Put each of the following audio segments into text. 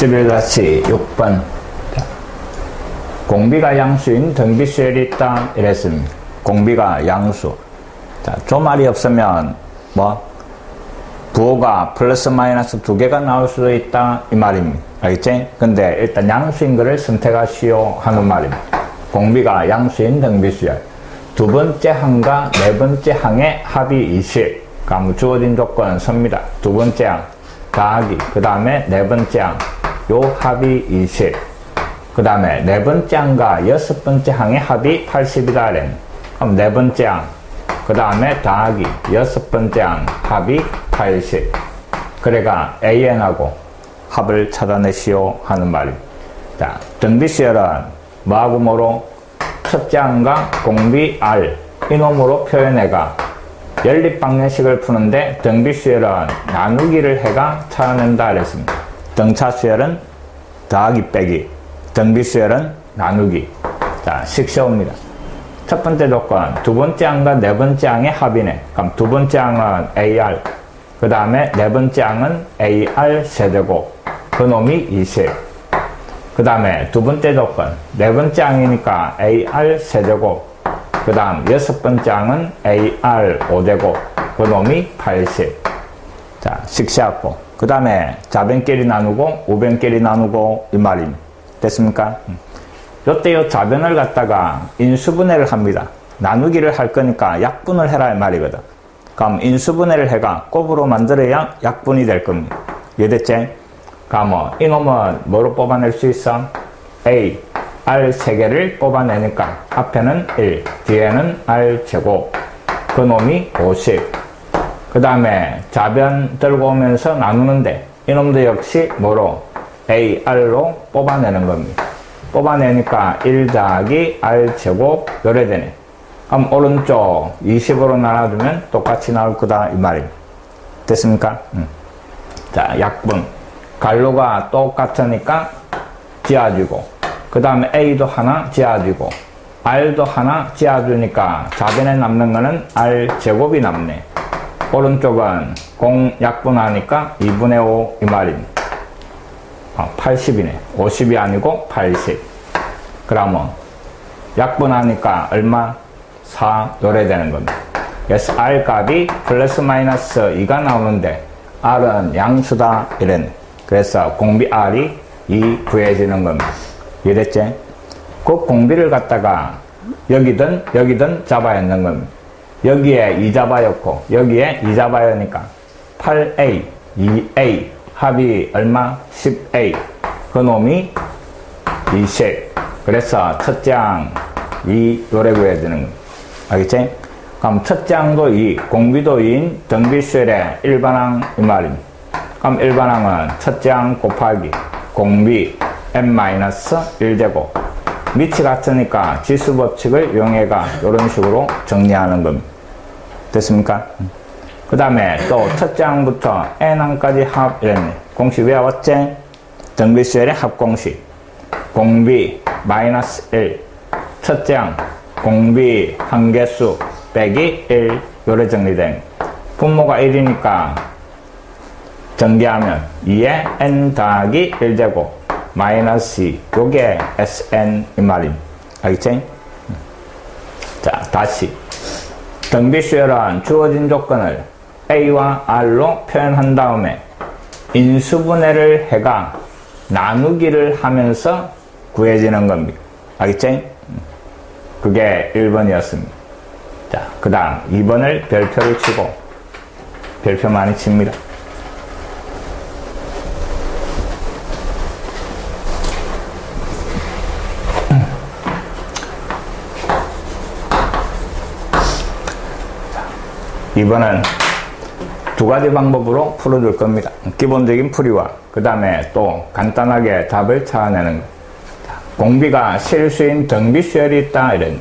11-6번 공비가 양수인 등비수열이 이랬습니다. 공비가 양수. 자, 조말이 없으면 뭐 부호가 플러스 마이너스 두 개가 나올 수도 있다 이 말입니다. 알겠지? 근데 일단 양수인 거를 선택하시오 하는 말입니다. 공비가 양수인 등비수열. 두 번째 항과 네 번째 항의 합이 20. 그럼 주어진 조건은 섭니다. 두 번째 항 더하기 그 다음에 네 번째 항 요 합이 20. 그 다음에 네 번째 항과 여섯 번째 항의 합이 80이다 렌. 그럼 네 번째 항, 그 다음에 더하기 여섯 번째 항 합이 80. 그래가 AN하고 합을 찾아내시오 하는 말입니다. 자, 등비수열은 뭐하고 뭐로? 첫째 항과 공비 R 이놈으로 표현해가 연립방정식을 푸는데 등비수열은 나누기를 해가 찾아낸다 그랬습니다. 등차 수열은 더하기 빼기, 등비 수열은 나누기. 자, 식시옵니다. 첫 번째 조건, 두 번째 항과 네 번째 항의 합이네. 그럼 두 번째 항은 AR, 그 다음에 네 번째 항은 AR 세제곱, 그 놈이 20. 그 다음에 두 번째 조건, 네 번째 항이니까 AR 세제곱, 그 다음 여섯 번째 항은 AR 5제곱, 그 놈이 80. 자, 식시하고. 그 다음에 자변끼리 나누고, 우변끼리 나누고, 이 말입니다. 됐습니까? 요때 요 자변을 갖다가 인수분해를 합니다. 나누기를 할 거니까 약분을 해라 이 말이거든. 그럼 인수분해를 해가 곱으로 만들어야 약분이 될 겁니다. 이해됐지? 그럼 이놈은 뭐로 뽑아낼 수 있어? A, R 3개를 뽑아내니까 앞에는 1, 뒤에는 R 제곱. 그 놈이 50. 그 다음에 자변 들고 오면서 나누는데 이놈도 역시 뭐로? AR로 뽑아내는 겁니다. 뽑아내니까 1 더하기 R 제곱 요래 되네. 그럼 오른쪽 20으로 나눠주면 똑같이 나올 거다 이 말입니다. 됐습니까? 음. 자 약분 갈로가 똑같으니까 지어주고 그 다음에 A도 하나 지어주고 R도 하나 지어주니까 자변에 남는 거는 R 제곱이 남네. 오른쪽은 공 약분하니까 2분의 5 이 말입니다. 아, 80이네. 50이 아니고 80. 그러면 약분하니까 얼마? 4 요래 되는 겁니다. 그래서 R 값이 플러스 마이너스 2가 나오는데 R은 양수다 이랬네. 그래서 공비 R이 2 구해지는 겁니다. 이랬지? 그 공비를 갖다가 여기든 여기든 잡아야 하는 겁니다. 여기에 2 잡아였고 여기에 2 잡아야니까 8A, 2A 합이 얼마? 10A. 그 놈이 20. 그래서 첫째 항2 요래 구해야 되는 겁니다. 알겠지? 그럼 첫째 항도 2, 공비도 2인 등비수열의 일반항 이 말입니다. 그럼 일반항은 첫째 항 곱하기 공비 n-1제곱 밑이 같으니까 지수 법칙을 이용해가 이런 식으로 정리하는 겁니다. 됐습니까? 그 다음에 또 첫째 항부터 n항까지 합 이랬네. 공식 외웠지? 등비수열의 합공식. 공비 마이너스 1. 첫째 항 공비 한 개수 빼기 1 요래 정리된 분모가 1이니까 전개하면 2에 n 더하기 1제곱 마이너스 2 요게 sn 이 말임 알겠지? 자 다시 등비수열은 주어진 조건을 a와 r로 표현한 다음에 인수분해를 해가 나누기를 하면서 구해지는 겁니다 알겠지? 그게 1번이었습니다. 자, 그 다음 2번을 별표를 치고 별표 많이 칩니다. 이번은 두 가지 방법으로 풀어줄 겁니다. 기본적인 풀이와 그 다음에 또 간단하게 답을 찾아내는 공비가 실수인 등비수열이 있다 이런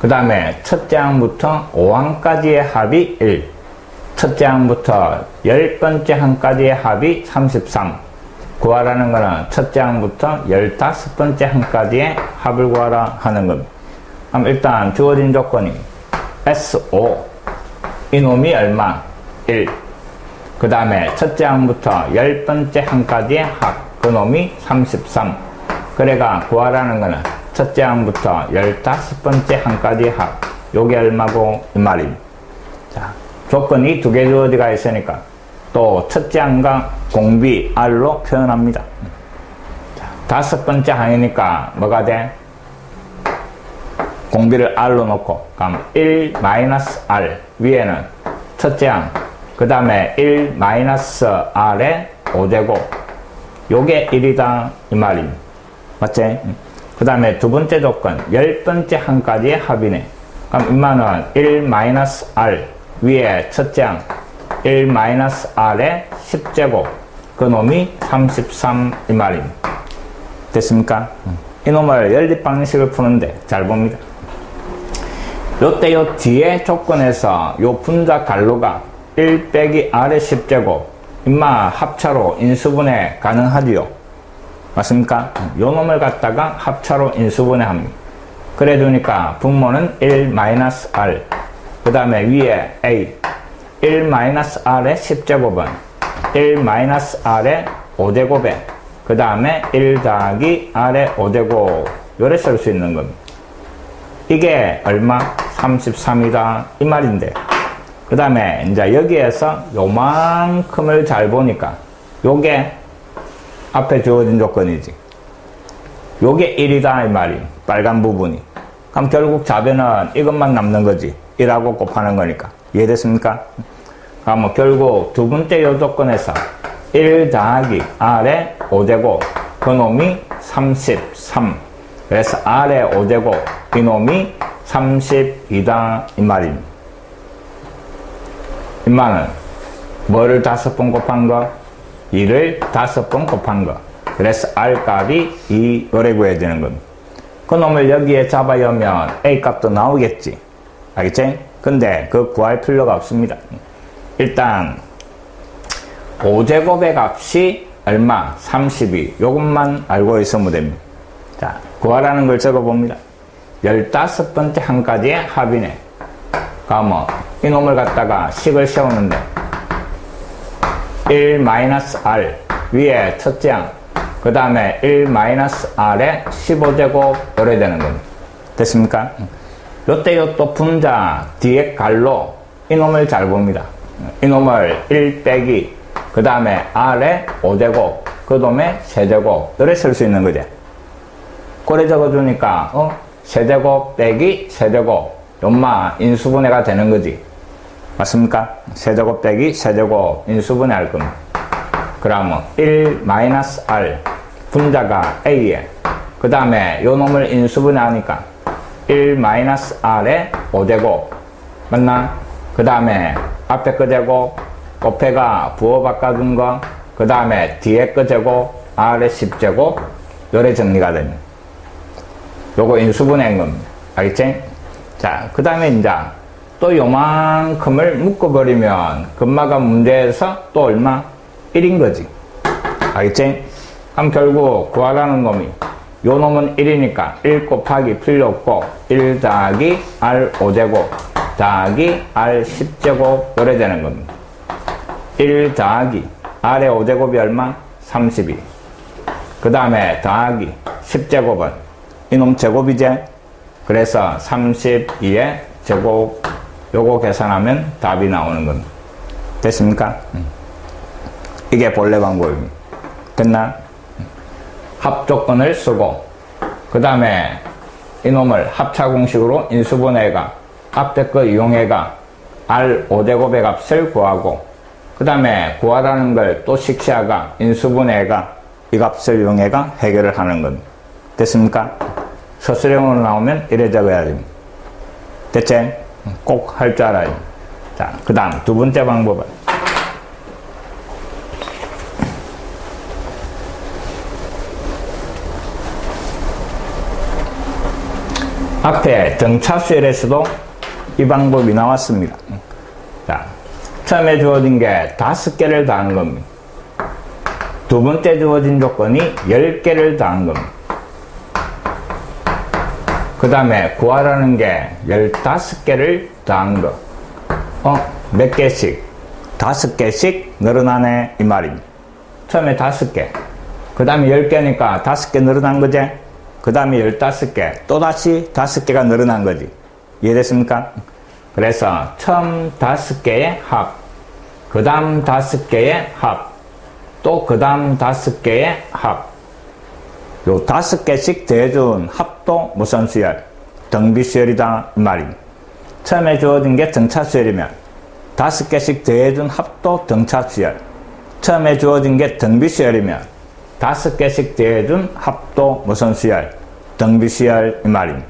그 다음에 첫째 항부터 5항까지의 합이 1 첫째 항부터 열 번째 항까지의 합이 33 구하라는 것은 첫째 항부터 열다섯 번째 항까지의 합을 구하라 하는 겁니다. 그럼 일단 주어진 조건이 S5 이놈이 얼마? 1. 그 다음에 첫째 항부터 열 번째 항까지의 합, 그놈이 33. 그래가 구하라는 거는 첫째 항부터 15번째 항까지 합. 요게 얼마고 이 말임. 자, 조건이 두 개 주어지가 있으니까 또 첫째 항과 공비 R로 표현합니다. 자, 다섯 번째 항이니까 뭐가 돼? 공비를 R로 놓고 그럼 1 R 위에는 첫째 항, 그 다음에 1 R에 5제곱. 요게 1이다 이 말임. 맞지? 그 다음에 두 번째 조건 열 번째 항까지의 합이네. 그럼 임마는 1 R 위에 첫째 항1 R에 10제곱. 그 놈이 33 이 말임. 됐습니까? 이 놈을 연립 방식을 푸는데 잘 봅니다 요때 요 뒤에 조건에서 요 분자 갈로가 1 빼기 R의 10제곱 임마 합차로 인수분해 가능하지요. 맞습니까? 요 놈을 갖다가 합차로 인수분해 합니다. 그래 두니까 분모는 1 R 그 다음에 위에 A 1 R의 10제곱은 1 R의 5제곱에 그 다음에 1 더하기 R의 5제곱 요래 쓸 수 있는 겁니다 이게 얼마? 33이다. 이 말인데. 그 다음에 이제 여기에서 요만큼을 잘 보니까 요게 앞에 주어진 조건이지. 요게 1이다 이 말이. 빨간 부분이. 그럼 결국 자변은 이것만 남는 거지. 1하고 곱하는 거니까. 이해됐습니까? 그럼 뭐 결국 두 번째 요 조건에서 1 더하기 R의 5제곱 그놈이 33 그래서 R의 5제곱 이놈이 32다 이 말입니다. 인마는 뭐를 다섯 번 곱한 거? 2를 다섯 번 곱한 거. 그래서 R 값이 2 요래 구해야 되는 겁니다. 그 놈을 여기에 잡아여면 A 값도 나오겠지. 알겠지? 근데 그 구할 필요가 없습니다. 일단 5제곱의 값이 얼마? 32. 요것만 알고 있으면 됩니다. 자, 구하라는 걸 적어봅니다. 15번째 한까지의 합이네. 그러면 이놈을 갖다가 식을 세우는데 1-R 위에 첫째 항, 그 다음에 1-R에 15제곱 요래 되는 겁니다. 됐습니까? 요때 요또 분자 뒤에 갈로 이놈을 잘 봅니다. 이놈을 1 빼기 그 다음에 R에 5제곱 그 다음에 세제곱 요래 쓸 수 있는 거지. 고래 적어주니까 어? 세제곱 빼기 세제곱 연마 인수분해가 되는 거지. 맞습니까? 세제곱 빼기 세제곱 인수분해 할 겁니다. 그러면 1-R 분자가 A에 그 다음에 요 놈을 인수분해 하니까 1-R에 5제곱 맞나? 그 다음에 앞에 거 제곱 곱해가 부호 바꿔준 거그 다음에 뒤에 거 제곱 R의 10제곱 요래 정리가 됩니다. 요거 인수분해인 겁니다. 알겠지? 자, 그 다음에 이제 또 요만큼을 묶어버리면 금마가 문제에서 또 얼마? 1인 거지. 알겠지? 그럼 결국 구하라는 놈이 요 놈은 1이니까 1 곱하기 필요 없고 1 더하기 R 5제곱 더하기 R 10제곱 요래 되는 겁니다. 1 더하기 R의 5제곱이 얼마? 32. 그 다음에 더하기 10제곱은 이놈 제곱이제 그래서 32에 제곱 요거 계산하면 답이 나오는 겁니다. 됐습니까? 음. 이게 본래 방법입니다. 됐나? 합조건을 쓰고 그 다음에 이놈을 합차 공식으로 인수분해가 앞에 거 이용해가 R 5제곱의 값을 구하고 그 다음에 구하라는 걸 또 식시하가 인수분해가 이 값을 이용해가 해결을 하는 겁니다. 됐습니까? 서술형으로 나오면 이래 적어야 됩니다. 대체 꼭 할줄 됩니다. 자, 그 다음 두 번째 방법은 앞에 등차수열에서도 이 방법이 나왔습니다. 자, 처음에 주어진 게 다섯 개를 더한 겁니다. 두 번째 주어진 조건이 열 개를 더한 겁니다. 그 다음에 구하라는 게 15개를 더한 거. 어? 몇 개씩? 다섯 개씩 늘어나네 이 말입니다. 처음에 다섯 개. 그 다음에 10개니까 5개 늘어난 거지? 그 다음에 15개, 또다시 5개가 늘어난 거지. 이해됐습니까? 그래서 처음 5개의 합, 그 다음 5개의 합, 또 그 다음 5개의 합. 요 5개씩 더해준 합도 무슨 수열? 등비 수열이다 이 말입니다. 처음에 주어진 게 등차 수열이면 5개씩 더해준 합도 등차 수열. 처음에 주어진 게 등비 수열이면 다섯 개씩 더해준 합도 무슨 수열? 등비 수열 이 말입니다.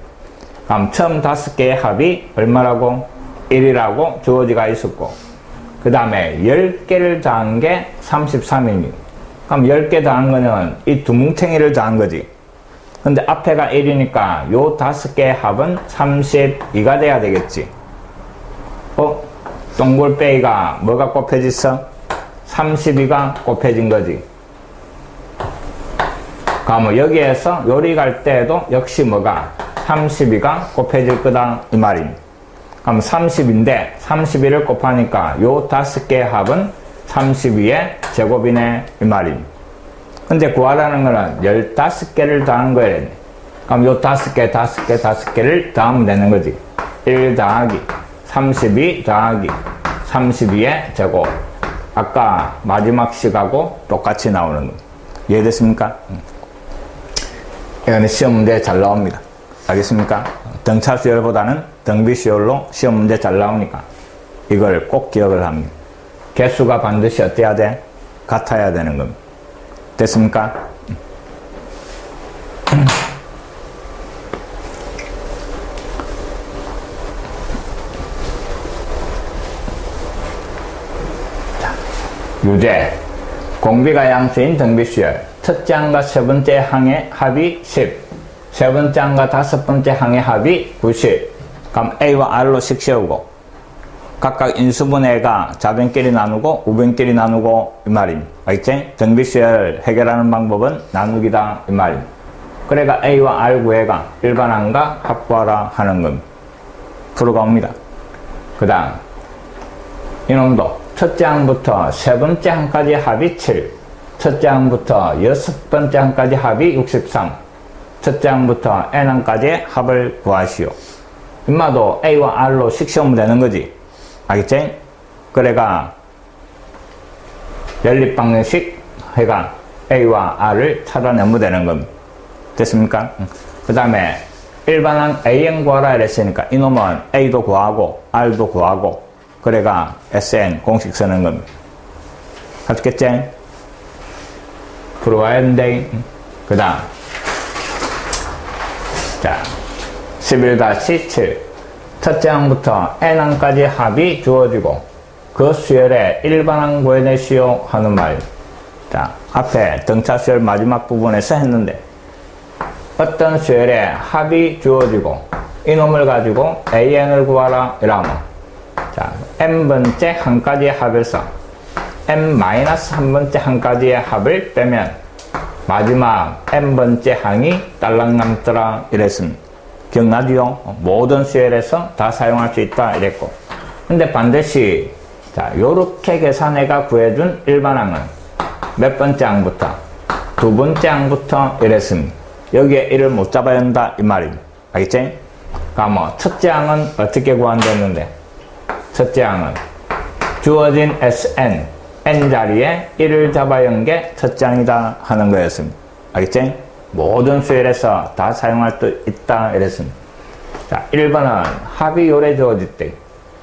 그럼 처음 다섯 개의 합이 얼마라고? 1이라고 주어지가 있었고 그 다음에 10개를 더한 게 33입니다. 그럼 10개 더한 거는 이 두 뭉탱이를 더한 거지. 근데 앞에가 1이니까 요 다섯 개의 합은 32가 돼야 되겠지. 어? 동글빼기가 뭐가 곱해졌어? 32가 곱해진 거지. 그러면 여기에서 요리 갈 때도 역시 뭐가 32가 곱해질 거다 이 말입니다. 그럼 30인데 31을 곱하니까 요 다섯 개의 합은 32의 제곱이네 이 말입니다. 근데 구하라는 거는 15개를 더한 거예요. 그럼 요 다섯 개, 다섯 개, 다섯 개를 더하면 되는 거지. 1 더하기 32 더하기 32의 제곱. 아까 마지막 식하고 똑같이 나오는 거. 이해됐습니까? 이거는 시험 문제 잘 나옵니다. 알겠습니까? 등차 수열보다는 등비 수열로 시험 문제 잘 나오니까 이걸 꼭 기억을 합니다. 개수가 반드시 어때야 돼? 같아야 되는 겁니다. 됐습니까? 유제 공비가 양수인 등비수열 첫째 항과 세 번째 항의 합이 10, 세 번째 항과 다섯 번째 항의 합이 90. 그럼 A와 R로 식 세우고 각각 인수분해가 자변끼리 나누고 우변끼리 나누고 이 말입니다. 알겠지? 등비수열 해결하는 방법은 나누기다 이 말입니다. 그래가 A와 R 구해가 일반항과 합구하라 하는 겁니다. 프로가 옵니다. 그 다음 이놈도 첫째 항부터 세 번째 항까지 합이 7, 첫째 항부터 여섯 번째 항까지 합이 63. 첫째 항부터 n항까지 합을 구하시오. 인마도 a와 r로 식시오면 되는 거지. 알겠지? 그래가 연립 방정식 해가 a와 r을 찾아내면 되는 겁니다. 됐습니까? 그 다음에 일반항 an 구하라 이랬으니까 이놈은 a도 구하고 r도 구하고 그래가 sn 공식 쓰는 겁니다. 알겠지? 들어와야 된대. 그 다음. 자, 11-7. 첫째 항부터 n항까지 합이 주어지고 그 수열의 일반항 구해내시오 하는 말. 자, 앞에 등차 수열 마지막 부분에서 했는데 어떤 수열의 합이 주어지고 이놈을 가지고 an을 구하라 이라면 자, n번째 항까지 합에서 n-한 번째 항까지의 합을 빼면 마지막 n번째 항이 딸랑 남더라 이랬습니다. 기억나지요? 모든 수열에서 다 사용할 수 있다 이랬고 근데 반드시 자 요렇게 계산해가 구해준 일반항은 몇 번째 항부터 두 번째 항부터 이랬습니다. 여기에 1을 못 잡아야 한다 이 말입니다. 알겠지? 그럼 뭐 첫째 항은 어떻게 구한다는데 첫째 항은 주어진 Sn n 자리에 1을 잡아연 게첫 장이다 하는 거였습니다. 알겠지? 모든 수열에서 다 사용할 수 있다 이랬습니다. 자, 1번은 합이 요래 주어질 때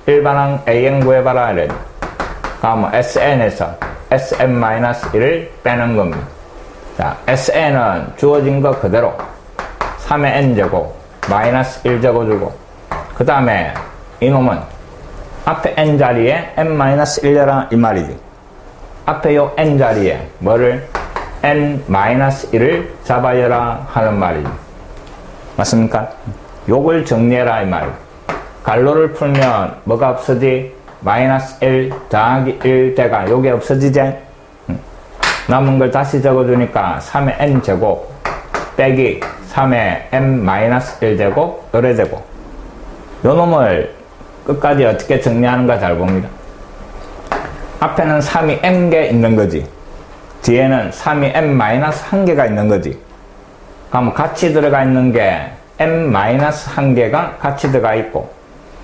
1번은 AN 구해봐라 이랬 그러면 SN에서 SN-1을 빼는 겁니다. 자, SN은 주어진 거 그대로 3의 N제곱 마이너스 1제곱 주고 그 다음에 이놈은 앞에 N 자리에 N-1려라 이 말이지. 앞에 요 n 자리에 뭐를 n-1을 잡아여라 하는 말이죠. 맞습니까? 요걸 정리해라 이 말. 갈로를 풀면 뭐가 없어지? 마이너스 1 더하기 1 대가 요게 없어지지? 남은 걸 다시 적어주니까 3의 n 제곱 빼기 3의 n 마이너스 1 제곱 요래 되고 요 놈을 끝까지 어떻게 정리하는가 잘 봅니다. 앞에는 3이 n개 있는 거지. 뒤에는 3이 n-1개가 있는 거지. 그럼 같이 들어가 있는 게 n-1개가 같이 들어가 있고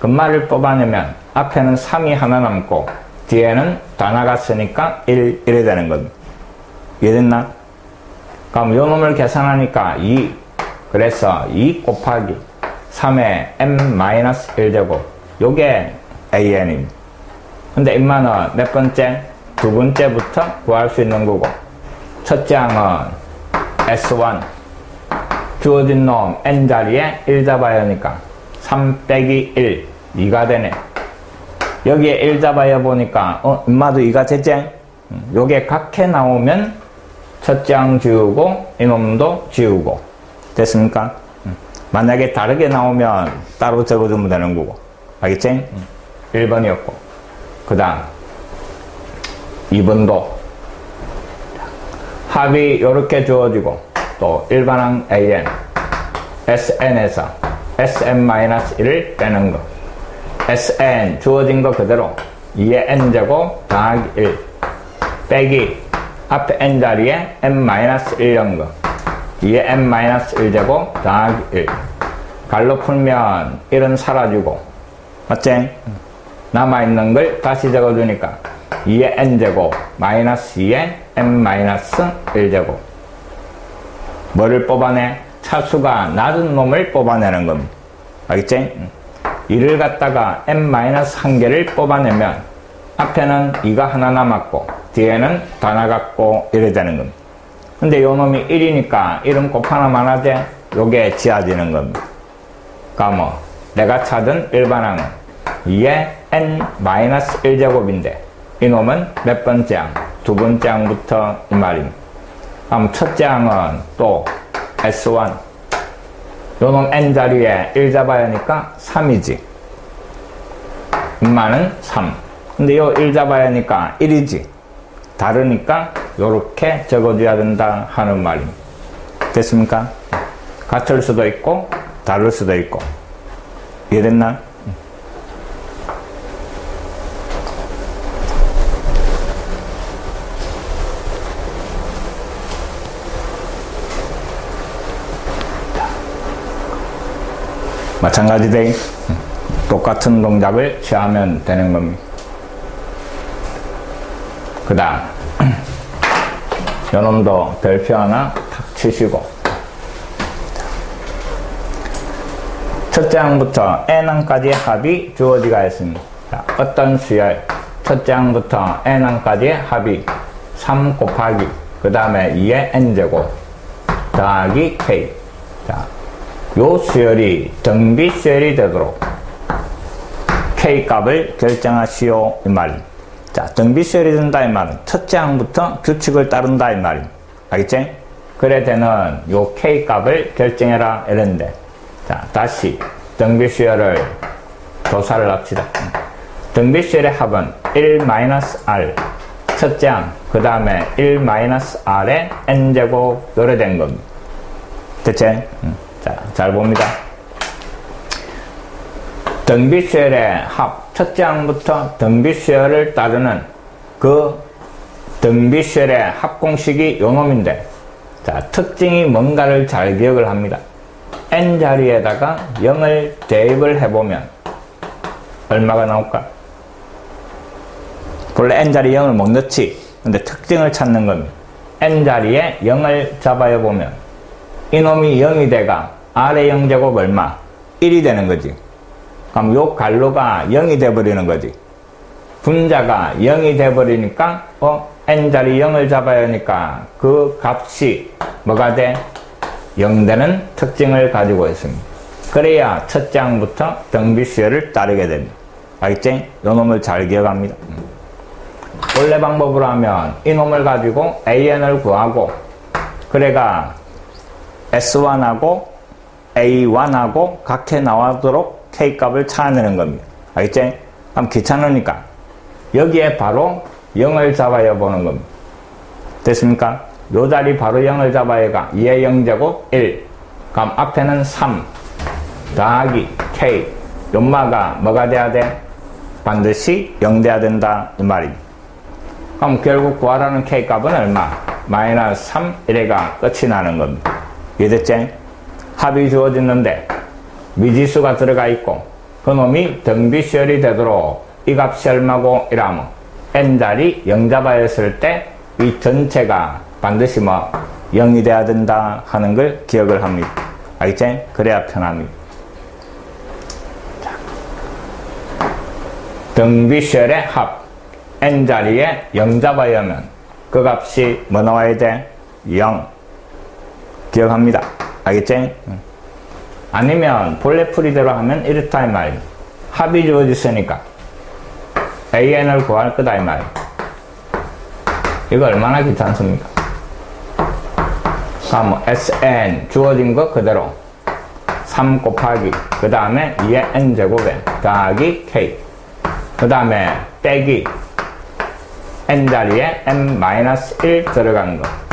끝말을 뽑아내면 앞에는 3이 하나 남고 뒤에는 다 나갔으니까 1, 이래 되는 겁니다. 이해됐나? 그럼 요 놈을 계산하니까 2 그래서 2 곱하기 3의 m-1제곱 요게 an입니다. 근데 인마는 몇 번째? 두 번째부터 구할 수 있는 거고 첫째 항은 S1 주어진 놈 n자리에 1 잡아야 하니까 3 빼기 1 2가 되네 여기에 1 잡아야 보니까 어 인마도 2가 되지? 음, 요게 각해 나오면 첫째 항 지우고 이놈도 지우고 됐습니까? 음. 만약에 다르게 나오면 따로 적어주면 되는 거고 알겠지? 1번이었고 그 다음 2번도 합이 이렇게 주어지고 또 일반항 AN SN에서 SN-1을 빼는 거. SN 주어진 거 그대로 2의 N제곱 더하기 1 빼기 앞에 N 자리에 N-1 넣은 거. 2의 N-1제곱 더하기 1 갈로 풀면 1은 사라지고. 맞지? 남아있는 걸 다시 적어주니까 2의 n제곱 마이너스 2의 n-1제곱 뭐를 뽑아내? 차수가 낮은 놈을 뽑아내는 겁니다. 알겠지? 2를 갖다가 n-1개를 뽑아내면 앞에는 2가 하나 남았고 뒤에는 다 나갔고 이래 되는 겁니다. 근데 요 놈이 1이니까 1은 곱하나 많아지 요게 지어지는 겁니다. 그러니까 뭐 내가 찾은 일반항은 2의 n-1제곱인데 이놈은 몇 번째 항? 두 번째 항부터 이 말입니다. 첫째 항은 또 S1 요놈 n 자리에 1 잡아야 하니까 3이지 인마는 3 근데 요 1 잡아야 하니까 1이지 다르니까 요렇게 적어줘야 된다 하는 말입니다. 됐습니까? 같을 수도 있고 다를 수도 있고 이해됐나? 마찬가지대 똑같은 동작을 취하면 되는 겁니다. 그 다음 요놈도 별표 하나 탁 치시고 첫째 항부터 n항까지의 합이 주어지가 있습니다. 자, 어떤 수열 첫째 항부터 n항까지의 합이 3 곱하기 그 다음에 2의 n제곱 더하기 k 자, 요 수열이 정비 수열이 되도록 K 값을 결정하시오 이 말입니다. 자, 정비 수열이 된다 이 말은 첫째 항부터 규칙을 따른다 이 말입니다. 알겠지? 그래 되는 요 K 값을 결정해라 이랬는데 자, 다시 정비 수열을 조사를 합시다. 정비 수열의 합은 1-R 첫째 항, 그 다음에 1-R의 N제곱 요래된 겁니다. 대체? 음. 자, 잘 봅니다. 등비수열의 합, 첫째 항부터 등비수열을 따르는 그 등비수열의 합공식이 요놈인데, 자, 특징이 뭔가를 잘 기억을 합니다. n 자리에다가 0을 대입을 해보면 얼마가 나올까? 원래 n 자리 0을 못 넣지. 근데 특징을 찾는 겁니다. n 자리에 0을 잡아야 보면 이놈이 0이 돼가 R의 0제곱 얼마? 1이 되는 거지. 그럼 요 갈로가 0이 돼버리는 거지. 분자가 0이 돼버리니까 어 n자리 0을 잡아야 하니까 그 값이 뭐가 돼? 0 되는 특징을 가지고 있습니다. 그래야 첫 장부터 등비수열을 따르게 됩니다. 알겠지? 요 놈을 잘 기억합니다. 원래 방법으로 하면 이 놈을 가지고 an을 구하고 그래가 S1하고 A1하고 각해 나오도록 K값을 찾아내는 겁니다. 알겠지? 그럼 귀찮으니까 여기에 바로 0을 잡아야 보는 겁니다. 됐습니까? 요 자리 바로 0을 잡아야 가 2의 0제곱 1 그럼 앞에는 3 더하기 K 연마가 뭐가 돼야 돼? 반드시 0 돼야 된다 이 말입니다. 그럼 결국 구하라는 K값은 얼마? 마이너스 3 이래가 끝이 나는 겁니다. 이해됐지? 합이 주어졌는데 미지수가 들어가 있고 그놈이 등비시열이 되도록 이 값이 얼마고 이라면 n자리 0잡아였을 때 이 전체가 반드시 뭐 0이 돼야 된다 하는 걸 기억을 합니다. 알겠지? 그래야 편합니다. 등비시열의 합 n자리에 0 잡아야면 그 값이 뭐 나와야 돼? 0 기억합니다. 알겠지? 아니면 본래 풀이대로 하면 이렇다 이 말이에요. 합이 주어졌으니까 an을 구할 거다 이 말이에요. 이거 얼마나 귀찮습니까? 그럼 뭐 sn 주어진 거 그대로 3 곱하기 그 다음에 2의 n제곱에 더하기 k 그 다음에 빼기 n자리에 n-1 들어간 거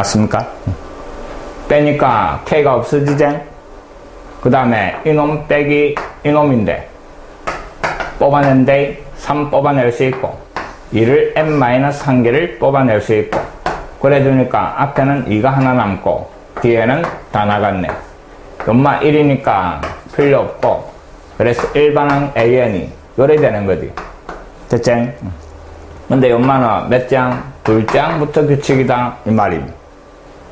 맞습니까? 빼니까 k가 없어지지? 그 다음에 이놈 빼기 이놈인데 뽑아낸데 3 뽑아낼 수 있고 2를 n-1개를 뽑아낼 수 있고 그래 주니까 앞에는 2가 하나 남고 뒤에는 다 나갔네 엄마 1이니까 필요 없고 그래서 일반항 an이 요래 되는 거지 됐지? 근데 엄마는 몇 장? 둘 장부터 규칙이다 이 말입니다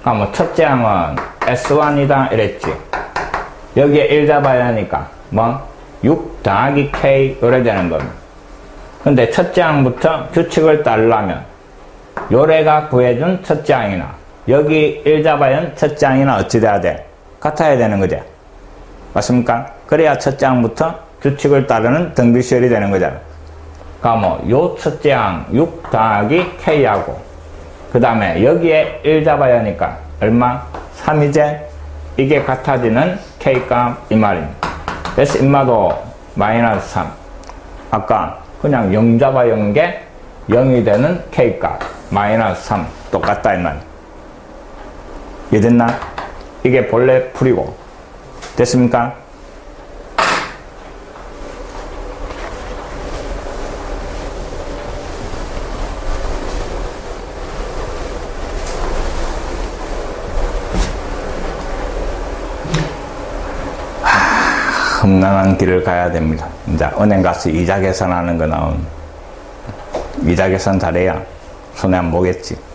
그러니까 뭐 첫째 항은 S1이다 이랬지 여기에 1 잡아야 하니까 뭐 6 더하기 K 요래 되는 겁니다 근데 첫째 항부터 규칙을 따르려면 요래가 구해준 첫째 항이나 여기 1 잡아야 첫째 항이나 어찌 돼야 돼? 같아야 되는 거죠 맞습니까? 그래야 첫째 항부터 규칙을 따르는 등비시열이 되는 거잖아 그러니까 뭐 요 첫째 항 6 더하기 K하고 그 다음에 여기에 1 잡아야 하니까 얼마? 3이제 이게 같아지는 K값 이 말입니다. 그래서 인마도 마이너스 3 아까 그냥 0 잡아 0게 0이 되는 K값 마이너스 3 똑같다 이 말. 이해됐나? 이게 본래 풀이고 됐습니까? 험난한 길을 가야 됩니다. 이제 은행 가서 이자 계산하는 거 나온 이자 계산 잘해야 손해 안 보겠지.